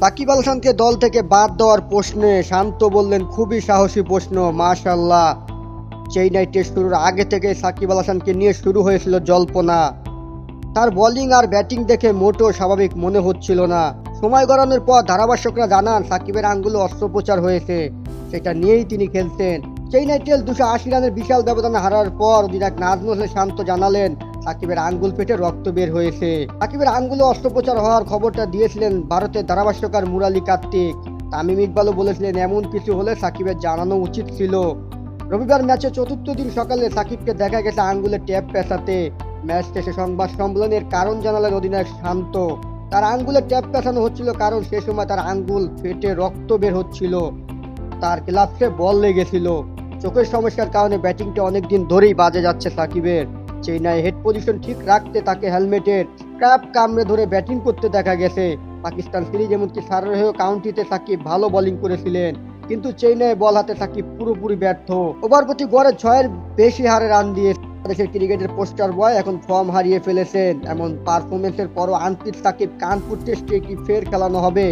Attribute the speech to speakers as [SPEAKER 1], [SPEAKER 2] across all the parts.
[SPEAKER 1] সাকিব আল হাসানকে দল থেকে বাদ দেওয়ার প্রশ্নে শান্ত বললেন, খুবই সাহসী প্রশ্ন মাশাল্লাহ চেন্নাই টেস্ট শুরুর আগে থেকে সাকিব আল হাসানকে নিয়ে শুরু হয়েছিল জল্পনা। তার বোলিং আর ব্যাটিং দেখে মোটেও স্বাভাবিক মনে হচ্ছিল না। সময় গড়ানোর পর ধারাভাষ্যকরা জানান, সাকিবের আঙ্গুলে অস্ত্রোপচার হয়েছে। সেটা নিয়েই তিনি খেলছেন। চেন্নাই টেস্ট দুশো আশি রানের বিশাল ব্যবধানে হারার পর অধিনায়ক নাজমুল শান্ত জানালেন সাকিবের আঙ্গুল পেটে রক্ত বের হয়েছে। সাকিবের আঙ্গুলে অস্ত্রোপচার হওয়ার খবরটা দিয়েছিলেন ভারতের ধারাভাষ্যকার মুরালি কার্তিক। তামিম ইকবালও বলেছিলেন, এমন কিছু হলে সাকিবের জানানো উচিত ছিল। রবিবার ম্যাচে চতুর্থ দিন সকালে সাকিবকে দেখা গেছে আঙ্গুলে ট্যাপ পেঁচাতে। ম্যাচ শেষে সংবাদ সম্মেলনের কারণ জানালেন অধিনায়ক শান্ত। তার আঙ্গুলে ট্যাপ পেঁচানো হচ্ছিল কারণ সে সময় তার আঙ্গুল ফেটে রক্ত বের হচ্ছিল। তার গ্লাভসে বল লেগেছিল। চোখের সমস্যার কারণে ব্যাটিংটা অনেকদিন ধরেই বাজে যাচ্ছে সাকিবের। চেন্নাই হেড পজিশন ঠিক রাখতে তাকে হেলমেটের ক্র্যাপ কামড়ে ধরে ব্যাটিং করতে দেখা গেছে। পাকিস্তান সিরিজ এমনকি সারেহ কাউন্টিতে সাকিব ভালো বোলিং করেছিলেন, কিন্তু চেন্নাই বল হাতে সাকিব পুরোপুরি ব্যর্থ। ওভার প্রতি গড়ে ছয়ের বেশি হারে রান দিয়ে দেশের ক্রিকেটের পোস্টার বয় এখন ফর্ম হারিয়ে ফেলেছেন। এমন পারফরমেন্সের পরও আন্তরিক সাকিব কানপুর টেস্টে কি ফের খেলানো হবে।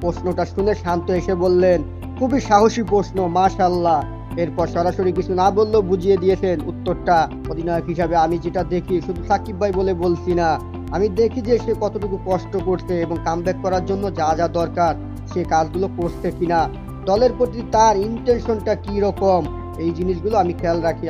[SPEAKER 1] প্রশ্নটা শুনে শান্ত এসে বললেন, খুবই সাহসী প্রশ্ন মাশাল্লাহ এরপর সরাসরি কিছু না বললেও বুঝিয়ে দিয়েছেন উত্তরটা। অধিনায়ক হিসাবে আমি যেটা দেখি, শুধু সাকিব ভাই বলে বলছি না, আমি দেখি যে সে কতটুকু কষ্ট করছে এবং কামব্যাক করার জন্য যা যা দরকার, সে কাজগুলো করছে কিনা, দলের প্রতি তার ইন্টেনশনটা কি রকম এই জিনিসগুলো আমি খেয়াল রাখি।